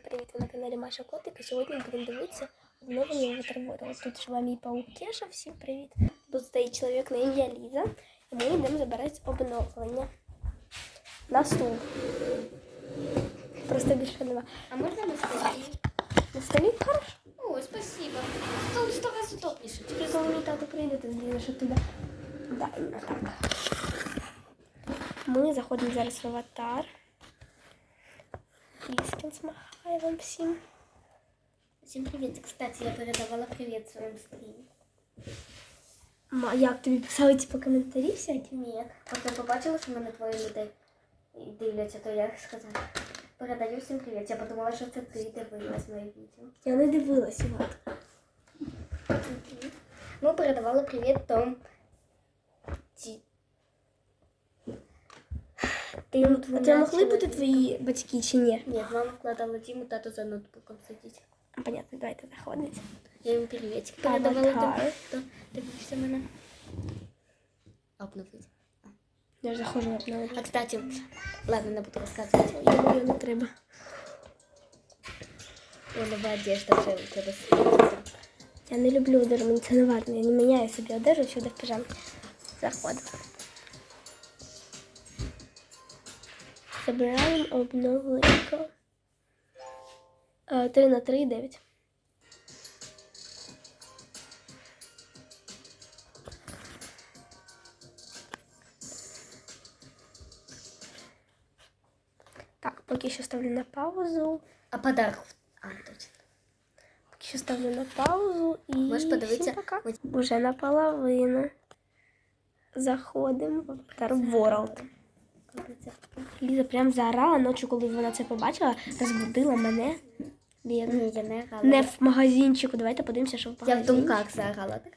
Привіт, ви на каналі Маша Котик. І сьогодні будемо дивитися обновлення Ватервору. Тут живе мій паук Кеша, всім привіт. Тут стоїть чоловік на ім'я Ліза, і ми йдемо забирати обновлення. На стул. Просто більше нема. А можно на столе? На столі хорошо. Ой, спасибо. Стол сто раз удобнейший. Тільки коли мій тато прийде, ти злізеш оттуда. Да, іменно так. Ми заходимо зараз в аватар. Ліскін смахає вам всім. Всем привет. Кстати, я передавала привет в своем стриме. Ма, як тобі писали типу коментарі всякі? Ні, от я побачила, що мене твої люди дивляться, то я сказала. Передаю всім привіт. Я подумала, що це ти дивилась моє відео. Я не дивилася. От. Ми передавали привіт Том. Ті... Тим А це могли бути твої батьки чи ні? Ні, мама вкладала Тіму, тато за ноутбуком сидить. Понятно, давайте заходимо. Я їм привітик передавала Аватар. тим, хто дивився мене. Обновить. Я ж заходжу в одного. А кстати, ладно, не буду рассказывать. Йому не треба. О, нова одежда вже у тебе світиться. Я не люблю одежу, мені це не важливо. Я не міняю собі одежу, всюди в пижамки. Заходимо. Забираємо обновленько. 3 на 3 9. Так, поки що ставлю на паузу. А подарок. А, точно. Поки що ставлю на паузу і Можеш подивитися? всім пока. Уже наполовину. Заходимо в Avatar World. Ліза прям заорала ночі, коли вона це побачила, розбудила мене. Ні, я не грала. Не в магазинчику. Давайте подивимося, що в Я в магазинчику. думках заграла, так?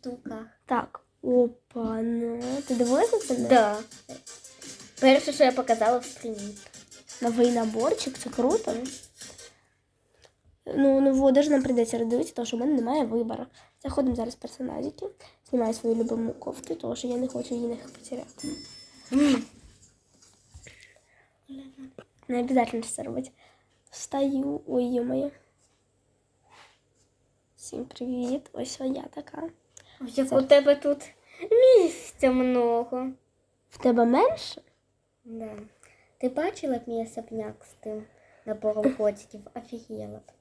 В думках. Так, опа, ну. Ти дивилась на це? Да. Перше, що я показала в стрімі. Новий наборчик, це круто. Ну, нову одежу нам прийдеться роздивитися, тому що в мене немає вибору. Заходимо зараз в персонажики. Знімаю свою любиму кофту, тому що я не хочу її не потеряти. Не обов'язково це робити. Встаю. Ой, ё-моє. Всім привіт. Ось я така. Ось як у тебе тут місця много. В тебе менше? Да. Ти бачила б мій особняк з тим набором котиків? Офігела б.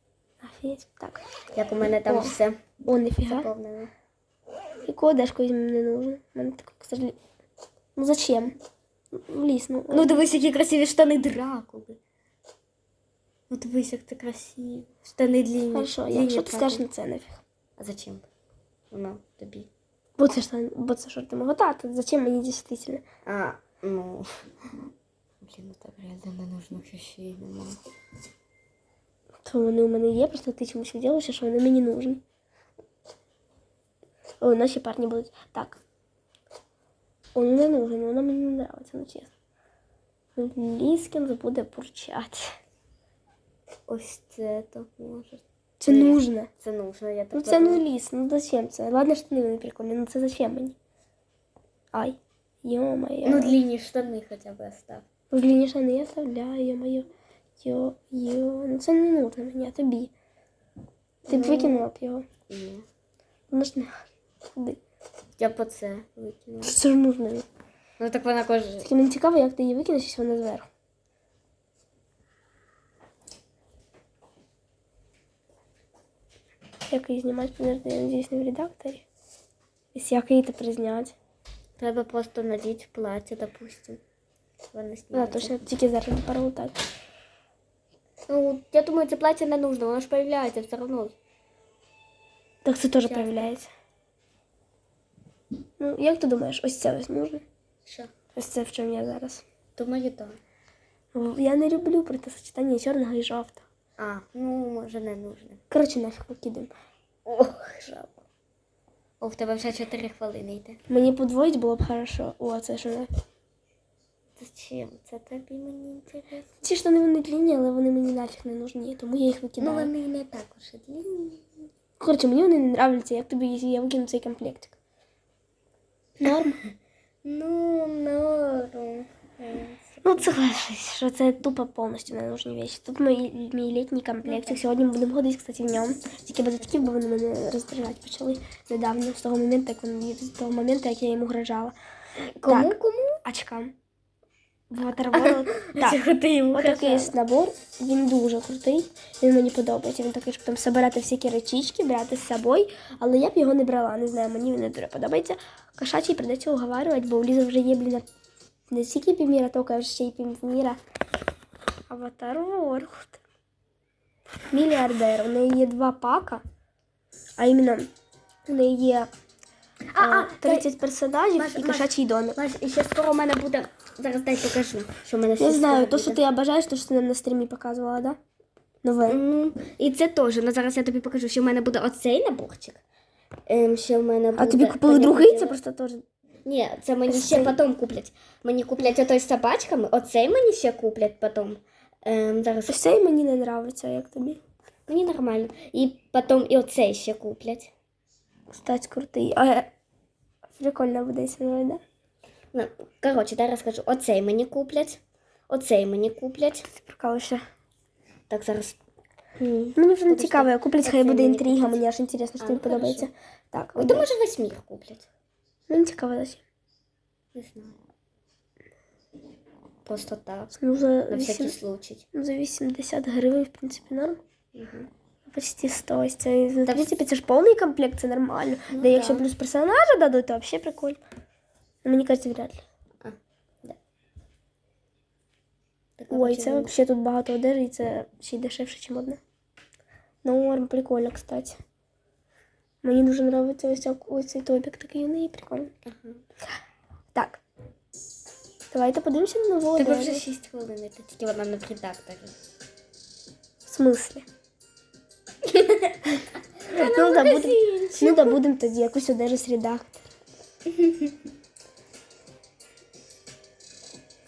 Офігеть. Так. Як у мене там О. все О, ніфіга. заповнено. Яку одежку візьмемо не нужно? Мене так, к сожалению. Ну зачем? Ліс, ну. Ну дивись, які красиві штани Дракули. Ну дивись, як це красиво. Штани длинні. Хорошо, длинні якщо ти скажеш на це нафіг. А зачем? Воно тобі. Бо це ж бо це шорти мого тата. Зачем мені дійсно? А, ну. Блін, ну так реально не нужно ще й нема. То вони у мене є, просто ти чомусь виділиш, що вони мені нужні. О, наші парні будуть. Так. Он не нужен, вона мені не нравиться, ну чесно. Ліскін буде бурчати. Ось це то може. Це Ні. нужно. Це нужно, я так Ну це ну подумала. ліс, ну зачем це? Ладно, штани вони прикольні, ну це зачем мені? Ай, ё-моё. Ну длинні штани хоча б остав. Длинні штани я оставляю, ё-моё. Йо, йо. Ну це не нужно мені, а тобі. Ти б Ну. викинула б його. Ні. Воно ж не Куди? Я по це викинула. Що ж нужно? їй? Ну так вона каже. Тільки мені цікаво, як ти її викинеш, якщо вона зверху. Як її знімати, подожди, я надіюсь, не в редакторі. Якщо як її тепер зняти. Треба просто надіть плаття, допустим. Вона Да, сніється. то що тільки зараз поролутати. Ну, я думаю, це плаття не нужно, воно ж появляється все одно. Так це теж Щас. проявляється. Ну, як ти думаєш, ось це ось нужно? Що? Ось це в чому я зараз. Думаю, так. Ну, Я не люблю протисочетання чорного і жовтого. А, ну, може, не нужно. Коротше, нафіг викидаємо. Ох, жалко. О, в тебе вже 4 хвилини йде. Мені подвоїть було б хорошо. О, це що не. Зачем? Це тобі мені інтересно. Ці штани вони длинні, але вони мені нафіг не нужні, тому я їх викидаю. Ну, вони не так уж і длинні. Коротше, мені вони не нравляться, як тобі, я викину цей комплектик. Норм? Ну, норм. Ну, соглашусь, що це тупо повністю ненужні речі. Тут мій, мій літній комплектик. Сьогодні ми будемо ходити, кстати, в ньому. Тільки без очків, бо вони мене роздражати почали недавно, з того моменту, як вони, з того моменту, як я йому угрожала. Кому Так. кому? Очкам. Waterworld. Отакий набор, він дуже крутий, він мені подобається. Він такий, щоб там збирати всякі речічки, брати з собою, але я б його не брала, не знаю, мені він не дуже подобається. Кошачий придеться уговарювати, бо у Лізи вже є, блін, не тільки півміра, тільки ще й півміра. Аватар World. Мільярдер. У неї є два пака, а іменно у неї є А, а, а, 30 персонажів Маш, і кошачий домик. І ще скоро у мене буде. Зараз дай покажу, що в мене ще Я знаю, то, що ти обожаєш, то, що ти нам на стрімі показувала, да? Нове. Ну, і це теж. Ну зараз я тобі покажу, що в мене буде оцей наборчик. Ем, ще в мене буде... А тобі купили Мені другий, це просто теж. Ні, це мені ще потім куплять. Мені куплять отой з собачками, оцей мені ще куплять потім. Ем, зараз цей мені не подобається, як тобі. мені нормально. І потім і оцей ще куплять. Кстати, крутий. А прикольно буде, якщо не да? Ну, коротше, дай розкажу. Оцей мені куплять. Оцей мені куплять. Прикалуєшся. Так, зараз. Мені вже не цікаво, я куплять, хай буде мені інтрига, куплять. мені аж інтересно, що А, тобі ну, подобається. Так, Ой, от може весь мір куплять. Мені цікаво зачем. Не знаю. Просто так. Ну, за, На всякий 8, случай. ну, за 80 гривень, в принципі, норм. Угу. Почти 100. Ось Це, в принципі, це ж повний комплект, це нормально. Ну да, якщо да. плюс персонажа дадуть, то взагалі прикольно. Ну, мені кажеться, вряд ли. Так, Ой, це взагалі тут багато одежі, і це ще й дешевше, ніж одне. Норм, прикольно, кстати. Мені дуже подобається ось, ось цей топік такий, і прикольно. Ага. Так. Давайте подивимося на нову Тебе одежу. вже 6 хвилин, це тільки вона на редакторі. В смислі? ну, да, будем, ну, да, будемо тоді якусь одежу з редактора.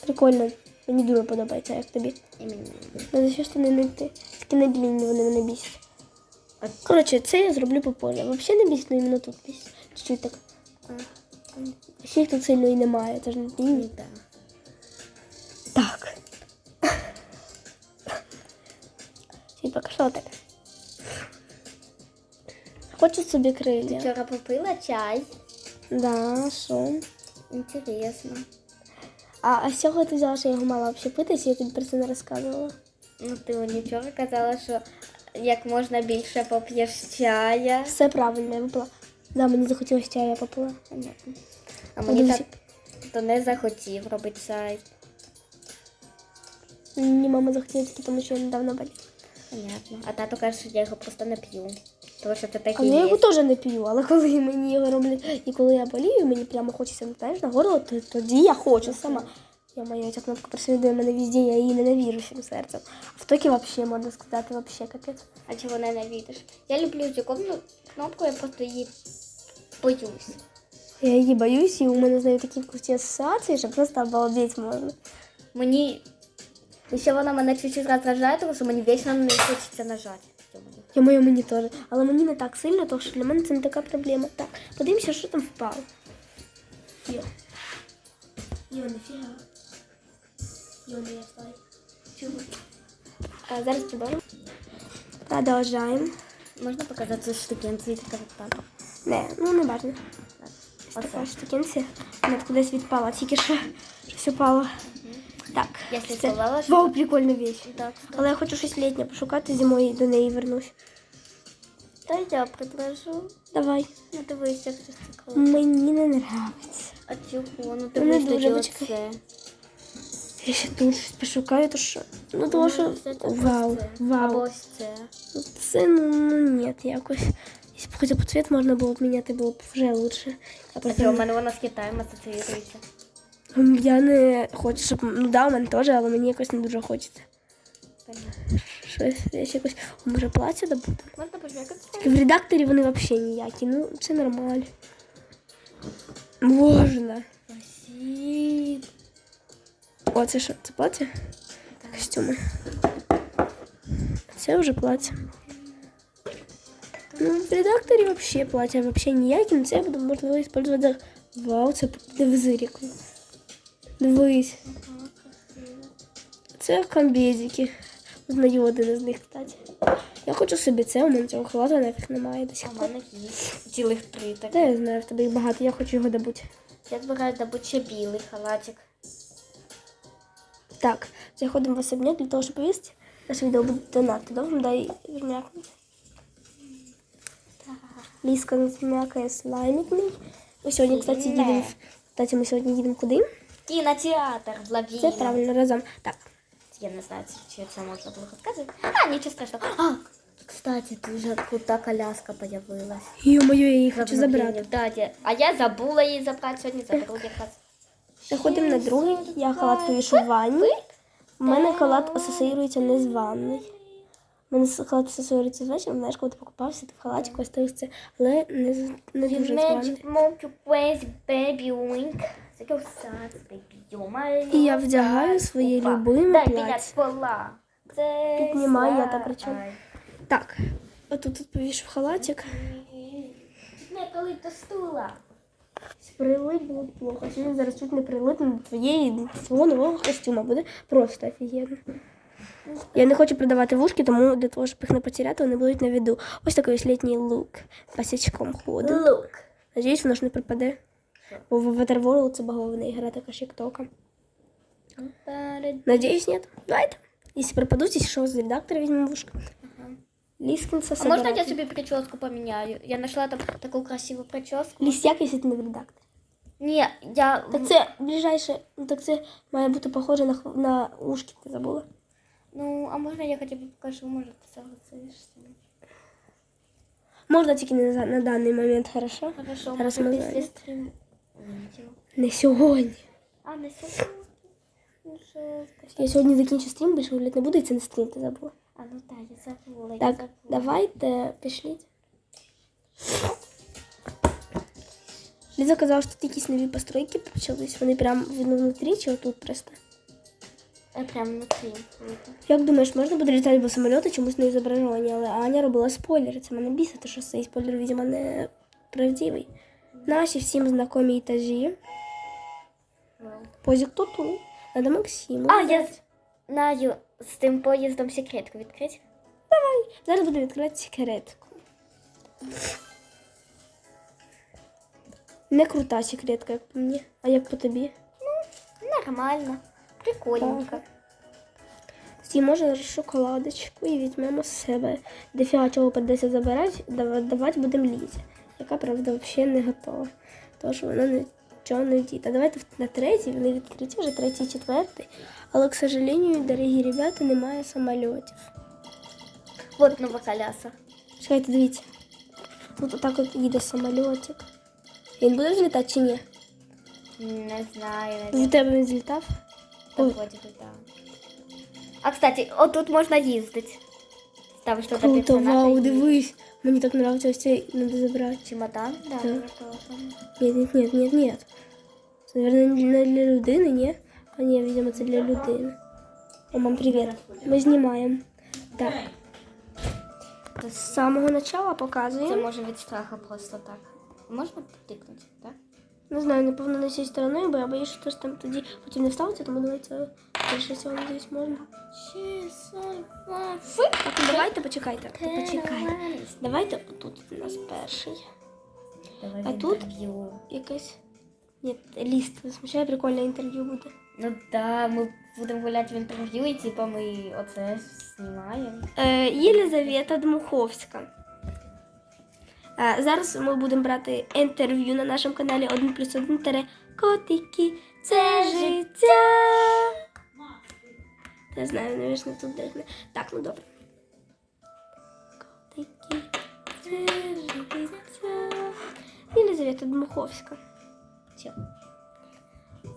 Прикольно. Мені дуже подобається, як тобі. І мені. Ну, за що ж ти не? Такі недлінні вони мене бісять. Коротше, це я зроблю попозже. Взагалі не бісить, але іменно тут бісить. Чуть-чуть так. Ще їх тут сильно і немає, це ж не ні, длінні. так. Так. Типа, що таке? Хочу собі Ти вчора попила чай. Да, що? Інтересно. А, а з чого ти взяла, що я його мала пити, я тобі про це не розказувала? Ну, ти вчора казала, що як можна більше поп'єш чая. Все правильно, я випила. Да, мені захотілося чаю, я попила. Понятно. А мені Подивись. так то не захотів робити чай. Мені мама захотіла тільки тому, що я недавно боліла. Понятно. А тато каже, що я його просто не п'ю. Тому що це А таке я його теж не п'ю, але коли мені його роблять, і коли я болію, мені прямо хочеться знаєш, на горло, то тоді я хочу сама. Я моя ця кнопка преслідує мене везде, я її ненавижу всім серцем. А в токі взагалі можна сказати, взагалі капець. А чого ненавидиш? Я люблю цю кнопку, я просто її боюсь. Я її боюсь, і у мене з нею такі круті асоціації, що просто обалдеть можна. Мені. Ще вона мене чуть-чуть роздражає, тому що мені вічно неї хочеться нажати. Я моє мені теж. Але мені не так сильно, тому що для мене це не така проблема. Так, подивимося, що там впало. Йо. Йо, нафіга. Йо, не я. Чого? А зараз приберу. Продовжаємо. Можна показати штукенці так. Не, ну не. Ось така штукенція. Вона кудись відпала, тільки що щось упало. Я слідкувала, що- Вау, прикольна вещь. Так. Але я хочу щось літнє пошукати зимою до неї вернусь. Та я предложу. Давай. Ну дивись, як це цікаво. Мені не подобається. А чого? Ну не дивись дуже, тоді дочка. оце. Я ще тут щось пошукаю, то що. Ну, тому що. це так Вау, ось це. Або вау. ось це. Ну, Це, ну, ну, ні, якось. Якщо б хоча б цвіт можна було б міняти, було б вже лучше. Я А просто чого? У мене вона з Китаєм асоціюється. Я не хочу, щоб. Ну да, у мене теж, але мені якось не дуже хочеться. Понятно. Щось я ще якось. О, Може плаття добути? Можна пожмякати? Тільки в редакторі вони взагалі ніякі. Ну, це нормально. Можна. Спасибо. О, це що? Це плаття? Костюми. Це вже плаття. Ну, в редакторі взагалі плаття взагалі ніякі, але це я буду можливо використовувати. Вау, це дивись, Дивись. Це комбезики. Знаю один із них, кстати. Я хочу собі це, у мене цього халату нафіг немає до А сих в мене є цілих три Та я знаю, в тебе їх багато, я хочу його добути. Я збираюсь добути ще білий халатик. Так, заходимо в особняк для того, щоб повісти. Наше відео буде донати. Добре, дай вм'якнути. Ліска зм'якає слаймик мій. Ми сьогодні, кстати, їдемо. Кстати, ми сьогодні їдемо куди? Кінотеатр в Лавіна. Це правильно разом. Так, Я не знаю, чи це можна було розказувати. А, нічого страшного. А, кстати, дуже крута коляска появилась. йо-моє, я її хочу забрати. Да, де- а я забула її забрати сьогодні, заберу якраз. Заходимо на другий. Я халат повішу в ванні. У мене халат асоціюється не з ванною. У мене халат асоціюється з вечором. Знаєш, коли ти покупався, ти в халаті остаєшся, але не, не дуже з ванною. І я вдягаю своє любиме плаття. Піднімаю я так причому. Так, отут тут повішу халатик. Не коли до стула. Прилип було плохо. Що він зараз чуть не прилипне до твоєї свого нового костюма. Буде просто офігенно. Я не хочу продавати вушки, тому для того, щоб їх не потеряти, вони будуть на виду. Ось такий ось літній лук. Пасічком ходить. Лук. Надіюсь, воно ж не пропаде. Бо в Waterworld це багована ігра така ж як тока. Надіюсь, нет. Давайте. Если пропадуть, если что, з редактора візьмемо вушка. Ліскінса А можна я собі прическу поміняю? Я знайшла там таку красиву прическу. Лісяк, якщо ти не в редакторі. Ні, я... Так це ближайше, ну так це має бути похоже на, хв- на ушки, ти забула. Ну, а можна я хоча б покажу, може ти согласишся? Можна тільки не на, на даний момент, хорошо? Хорошо, Зараз може ми після знаємо. стріму. Не сьогодні. А, не сьогодні. Я сьогодні закінчу стрім, більше гуляти не буду, і це не стрім, ти забула. А, ну так, я забула, я забула. давайте, пішліть. Ліза казала, що тут якісь нові постройки почались. Вони прям видно внутрі чи отут просто. Я прям внутрі. Як думаєш, можна буде літати без самольоту чомусь не зображені, але Аня робила спойлери. Це мене бісить, що цей спойлер, видимо, не правдивий. Наші всім знайомі етажі. Позік туту. Надо Максиму. А, я знаю, з тим поїздом секретку відкрити. Давай. Зараз буду відкривати секретку. Не крута секретка, як по мені. А як по тобі? Ну, Нормально. Прикольненько. Може шоколадочку і візьмемо з себе. Дофіга чого придеться забирати, давати будемо лізі. Яка, правда, взагалі не готова. Тому що вона нічого не діє. Давайте в- на третій, вони відкриті, вже третій, четвертий. Але, к сожалению, дорогі ребята, немає самольотів. Вот нова коляса. Чекайте, дивіться. Тут отак от їде самольотик. Він буде злітати чи ні? Не знаю. В тебе він злітав? Так, Ой. вроде бы, да. А, кстати, отут можна їздити. Ставиш туди Круто, персонажа вау, і дивись. Мені так подобається ось цей треба забрати. Чемодан? Да, Так. я тоже. Нет, нет, нет, нет, нет. Це, наверное, не для людини, ні? А ні, видимо, це для людини. О, мам, привіт. Ми знімаємо. Так. З самого початку Це показуємо. може від страха просто так. Можна потикнути, так? Не знаю, напевно, не цією стороною, бо я боюсь, що хтось там тоді потім не вставиться, тому давайте більше цього надіюсь можна. Так, ну давайте почекайте. Почекайте. Давайте отут у нас перший. Давай А тут? інтерв'ю. Якесь. Ні, ліст. Смущає прикольне інтерв'ю буде. Ну да, ми будемо гуляти в інтерв'ю і типа ми оце знімаємо. Е, Єлизавета Дмуховська. Е, зараз ми будемо брати інтерв'ю на нашому каналі 1 плюс 1 тере Котики. Це життя. Не знаю, навіщо тут дихне. Так, ну добре. Котики. Єлизавета Дмуховська. Все.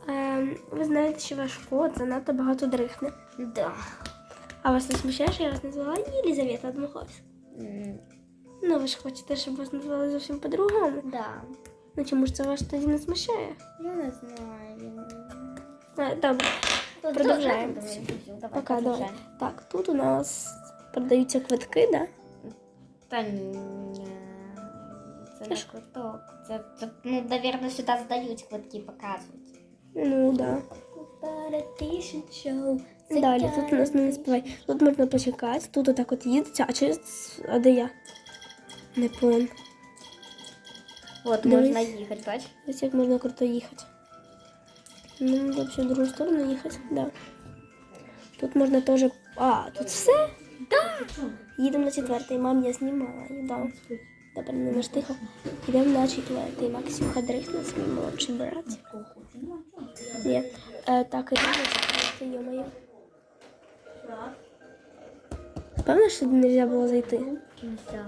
Е, ви знаєте, що ваш кот занадто багато дрихне. Да. А вас не смущає, що я вас назвала Єлизавета Дмуховська? М, Ну, ви ж хочете, щоб вас назвали зовсім по-другому. Да. Ну чому ж це вас тоді не смущає? Ну не знаю. А, добре, Продовжаємо. давай, пока, давай. продовжаємо. Так, тут у нас продаються квитки, да? Та ні. Це не ж- квиток. Це, це, ну, навірно, сюди здають квитки, показують. Ну, да. Далі, тут у нас не співай. Тут можна почекати, тут отак от їдеться, а через. А де я? Не пон. От Дивись. можна їхати, бач? Ось як можна круто їхати. Ну, вообще в другу сторону їхати, да. Тут можна теж. А, тут все? Да. Їдемо на четвертий. Мам, я знімала її, да. Добре, не наш тихо. Йдемо на четвертий. Максим Хадрих на свій молодший брат. Ні. Е, так, йдемо на четвертий, йо-моє. Певно, що не можна було зайти? Нельзя.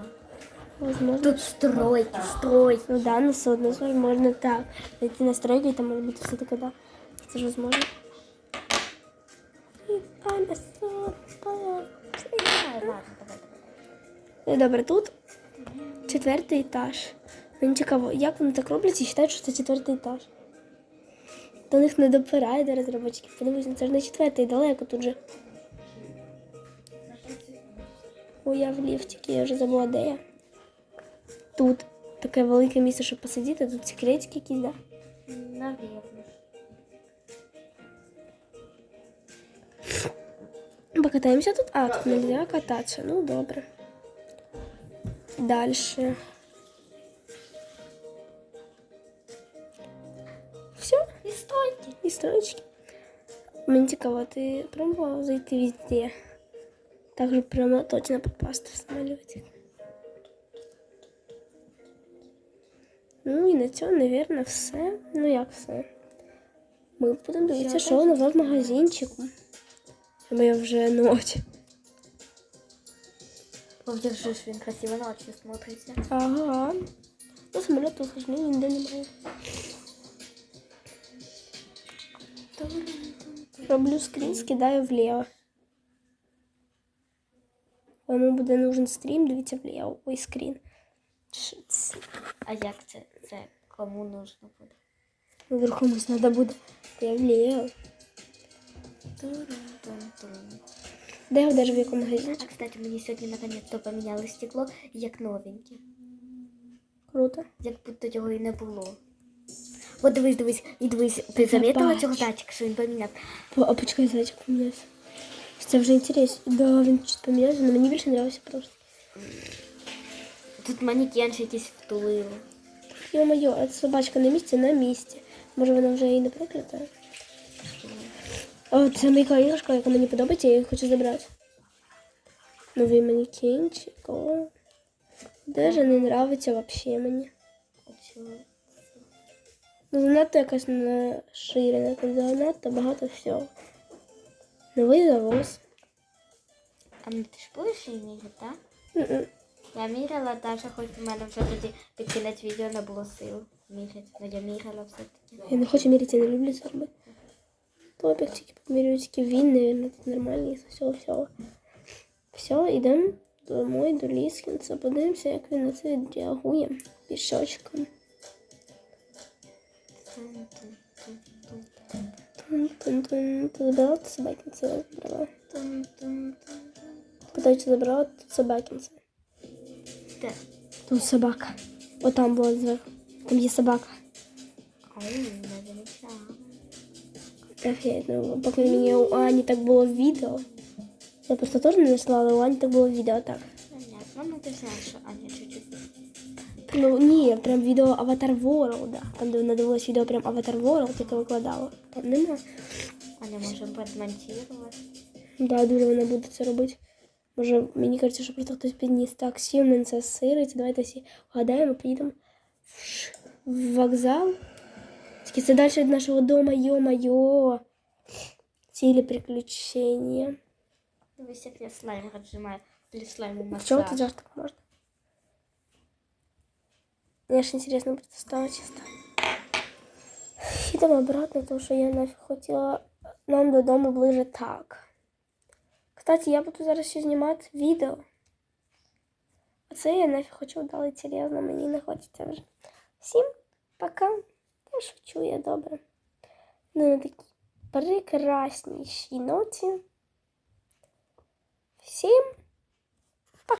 Возможно. Тут стройки, стройки. Ну да, но все одно ж можно так. Зайти на стройку, и там может быть все таки да. Это же возможно. І I'm a super- Ну, Добре, тут четвертий етаж. Мені цікаво, як вони так роблять і вважають, що це четвертий етаж. До них не допирає до розробників. Подивись, ну це ж не четвертий, далеко тут же. Ой, я в ліфтики, я вже забула, де я. Тут таке велике місце, щоб посидіти, тут секретики якісь, да? Навірно. Покатаємося тут? А, тут нельзя кататися. Ну, добре. Дальше. Все, І стойки. і строчки. Мені цікаво, ти пробував зайти везде? Так же прямо точно попасти в самоліті. Ну і на цьому, мабуть, все. Ну як все. Ми будемо дивитися, що нове в магазинчику. Бо я вже ночь. Подержиш, він красиво ночі смотриться. Ага. Ну, тут хоч ніде немає. Роблю скрін, скидаю вліво. Кому буде нужен стрім, дивіться вліво. Ой, скрін. Шиц. А як це? Це кому нужно буде? Вдруг комусь треба буде. Я вліво. Де я даже в якому магазині? А, кстати, мені сьогодні наконец-то поміняли стекло, як новеньке. Круто. Як будто його і не було. От дивись, дивись, і дивись, ти замітила цього датчика, що він поміняв? А почекай, зайчик помінявся. Це вже інтересно. Да, він чуть помінявся, але мені більше подобається просто. Тут манекенші якісь втулили. Йо-моє, а собачка на місці, на місці. Може вона вже і не проклята? О, це моя іграшка, яка мені подобається, я її хочу забрати. Новий манекенчик. О. Даже не нравиться вообще мені. Ну, занадто якась наширена, тут занадто багато всього. Новий завоз. А ну ти ж будеш її міряти, так? Я міряла, Даша, хоч у мене вже тоді під кінець відео не було сил міряти. Ну я міряла все-таки. Я не хочу міряти, я не люблю це робити. Помірюю, тільки він, наверное, тут нормальний з всього всього. Все, йдемо домой, до Ліскінця, подивимося, як він на це відреагує пішочком. Тун-тун-тун. Ти забрала ти собакінця? Забрала. Питається, забрала тут собакінця. Де? Тут собака. О, там була зверху. Там є собака. Замічала. Офігеть, ну, поки мені у Ані так було в відео. Я просто теж не знайшла, але у Ані так було в відео так. Понятно, ну ти знаєш, що Аня чуть-чуть. Ну ні, прям відео Avatar World, да. Там, де вона дивилась відео прям Avatar World, яке викладала. Там нема. Аня може подмонтувати. Да, дуже вона буде це робити. Може, мені кажеться, що просто хтось підніс. Так, Сіменса сирить. Давайте всі вгадаємо, поїдемо в вокзал. Тільки це далі від нашого дому, йо-майо. Цілі приключення. Дивись, як я слайм розжимаю. Для слайму В чому масаж. тут завжди так можна? Мне ж интересно просто стало чисто. Їдемо обратно, тому що я нафіг хотіла нам додому ближе так. Кстати, я буду зараз ще знімати відео. А це я нафіг хочу вдали серйозно, мені не хочеться вже. Всім пока. Я шучу, я добре. Ну, на такій прекраснішій ноті. Всім